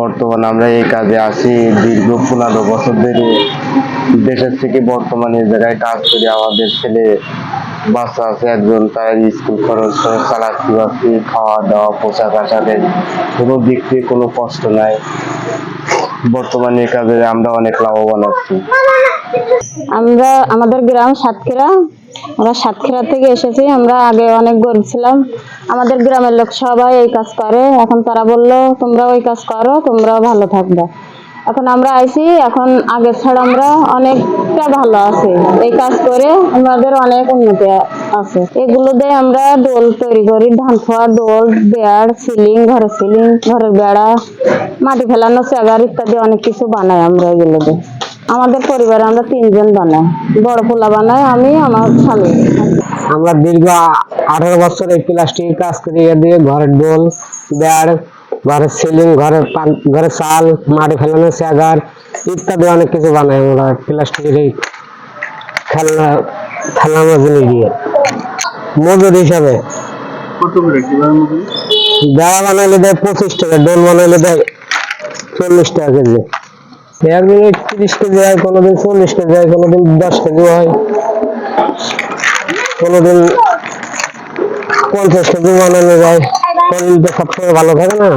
বর্তমানে আমরা এই কাজে আছি। দীর্ঘ পনেরো বছর ধরে দেশের থেকে বর্তমানে জায়গায় কাজ করি। আমাদের ছেলে বাচ্চা আছে একজন, তার স্কুল খরচ চালাচ্ছি পাচ্ছি খাওয়া দাওয়া পোশাক আশাকের কোনো দিক থেকে কোনো কষ্ট নাই। বর্তমানে এই কাজে আমরা অনেক লাভবান আছি। আমরা, আমাদের গ্রাম সাতক্ষীরা। আমরা সাতক্ষীরা থেকে এসেছি, আমরা আগে অনেক গরিব ছিলাম। আমাদের গ্রামের লোক সবাই এই কাজ করে। এখন তারা বলল তোমরা ওই কাজ করো, তোমরাও ভালো থাকবে। এখন আমরা আইছি, এখন আগে ছাড়া আমরা অনেকটা ভালো আছি। এই কাজ করে আমাদের অনেক উন্নতি আছে। এগুলো দিয়ে আমরা ডোল তৈরি করি, ধান খোয়া ডোল বেড়, সিলিং, ঘরের সিলিং, ঘরের বেড়া, মাটি ফেলানো চেগার ইত্যাদি অনেক কিছু বানাই আমরা এগুলো দিয়ে। আমাদের পরিবারে আমরা তিনজন বানাই। বড় পোলা বানাই আমি আমার স্বামী। আমরা দীর্ঘ আঠারো বছর এই প্লাস্টিক কাজ করি দিয়ে ঘরের ডোল বেড় ঘরের সিলিং ঘরের পান- ঘরের চাল মাটি ফেলানো চেগার ইত্যাদি অনেক কিছু বানাই আমরা প্লাস্টিকের এই খেলনা খেলনা জিনিস দিয়ে। মজুর হিসাবে। বেড়া বানাইলে দেয় পঁচিশ টাকা ডোল বানাইলে দেয় চল্লিশ টাকা কেজি। একদিন তিরিশ কেজি হয়, কোনোদিন চল্লিশ কেজি হয়, কোনোদিন দশ কেজি হয়, কোনোদিন পঞ্চাশ কেজি বানানো যায়। শরীর তো সবসময় ভালো থাকে না।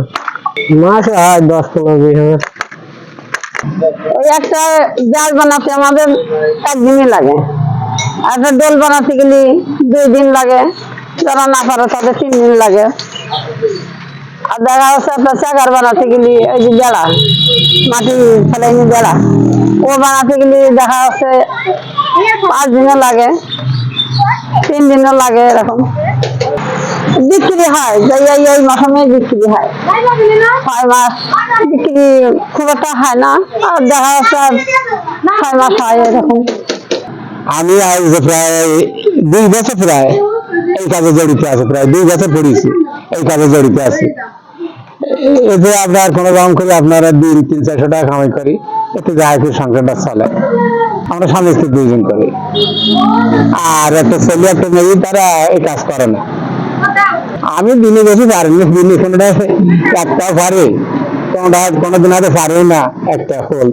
মাসে হয় দশ পনেরো বিশ হাজার। ওই একটা জাল বানাতে আমাদের একদিনই লাগে। একটা ডোল বানাতে গেলে দুই দিন লাগে। যারা না পারে তাদের তিন দিন লাগে। আর দেখা যাচ্ছে একটা চাকার বানাতে গেলে ওই যে বেড়া মাটি ফেলাইনি বেড়া ও বানাতে গেলে দেখা যাচ্ছে পাঁচ দিনও লাগে তিন দিনও লাগে এরকম বিক্রি হয় যে এই এই মৌসুমে বিক্রি হয় ছয় মাস বিক্রি খুব একটা হয় না আর দেখা যাচ্ছে আর ছয় মাস হয় এরকম আমি আজ প্রায় দুই বছর প্রায় এই কাজে জড়িত আছে, প্রায় দুই বছর পড়েছি এই কাজে জড়িত আছি। এতে আপনার কোনো রকম করে আপনারা দিন তিন, চারশো টাকা কামাই করি, এতে যা একটু সংসারটা চলে। আমরা স্বামী স্ত্রী দুইজন করি। আর একটা ছেলে, একটা মেয়ে, তারা এই কাজ করে না। আমি দিনে বেশি পারিনি দিনে কোনোটা একটা পারে। কোনোটা কোনোদিন হয়তো পারেও না, একটা হোল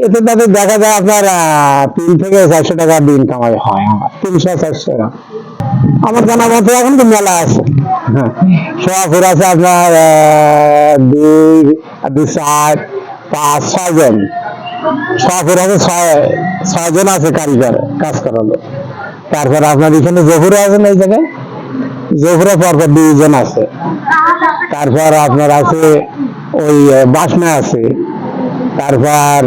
এতে তাদের দেখা যায় আপনার তিন থেকে চারশো টাকা দিন কামাই হয় আমার। তিনশো চারশো টাকা। আমার জানা মতো এখন তো মেলা আছে। হ্যাঁ। সোয়াপুর আছে আপনার দুই দুই চার পাঁচ ছয়জন সোয়াপুর আছে ছয় ছয়জন আছে কারিগর কাজ করালো তারপর আপনার এখানে জহুরে আছেন এই জায়গায়? জহুরে পরপর দুইজন আছে। তারপর আপনার আছে ওই বাসনা আছে। তারপর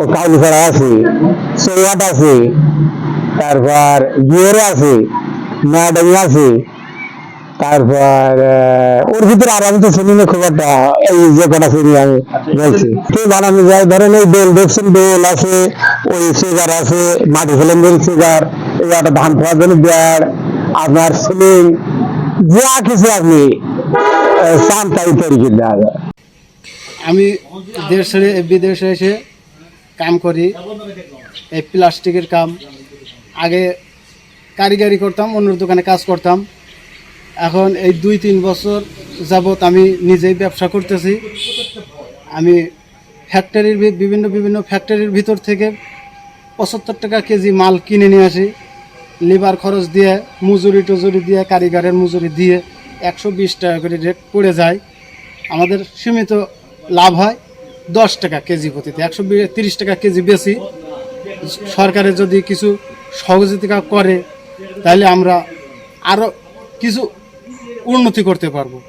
ও কাউলিপাড়া আছে সৈয়াট আছে, তারপর বিয়ের আছে ম্যাডাম আছে, তারপর ওর ভিতরে আর আমি তো শুনি না খুব একটা, এই যে কটা শুনি আমি বলছি। তো বানানো যায় ধরেন এই ডোল দেখছেন ডোল আছে, ওই সুগার আছে, মাটি ফেলেন সুগার এই একটা ধান খাওয়ার জন্য বেড়, আপনার সিলিং, যা কিছু আপনি চান তাই তৈরি দেওয়া যায়। আমি দেশ বিদেশে এসে কাম করি। এই প্লাস্টিকের কাম। আগে কারিগরি করতাম, অন্যর দোকানে কাজ করতাম। এখন এই দুই, তিন বছর যাবৎ আমি নিজেই ব্যবসা করতেছি। আমি ফ্যাক্টরির বিভিন্ন বিভিন্ন ফ্যাক্টরির ভিতর থেকে পঁচাত্তর টাকা কেজি মাল কিনে নিয়ে আসি। লিভার খরচ দিয়ে, মজুরি টজুরি দিয়ে, কারিগরের মজুরি দিয়ে একশো বিশ টাকা করে রেট পড়ে যায়। আমাদের সীমিত লাভ হয়। দশ টাকা কেজি প্রতিতে। একশো তিরিশ টাকা কেজি বেশি। সরকারের যদি কিছু সহযোগিতা করে, তাহলে আমরা আরও কিছু উন্নতি করতে পারব।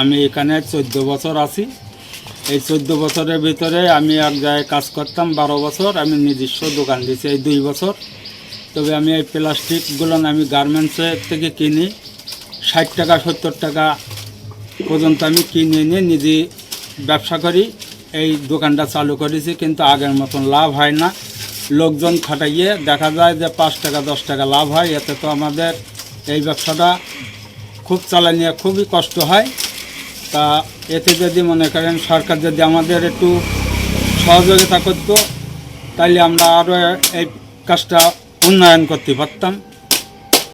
আমি এখানে চোদ্দ বছর আছি। এই চোদ্দ বছরের ভিতরে আমি এক জায়গায় কাজ করতাম, বারো বছর। আমি নিজস্ব দোকান দিয়েছি এই দুই বছর। তবে আমি এই প্লাস্টিকগুলো আমি গার্মেন্টসের থেকে কিনি। ষাট টাকা, সত্তর টাকা পর্যন্ত আমি কিনে নিয়ে নিজে ব্যবসা করি। এই দোকানটা চালু করেছি, কিন্তু আগের মতন লাভ হয় না। লোকজন খাটাইয়ে দেখা যায় যে পাঁচ টাকা, দশ টাকা লাভ হয়। এতে তো আমাদের এই ব্যবসাটা খুব চালানিয়ে, খুবই কষ্ট হয়। তা এতে যদি মনে করেন সরকার যদি আমাদের একটু সহযোগিতা করতো তাহলে আমরা আরও এই কাজটা উন্নয়ন করতে পারতাম।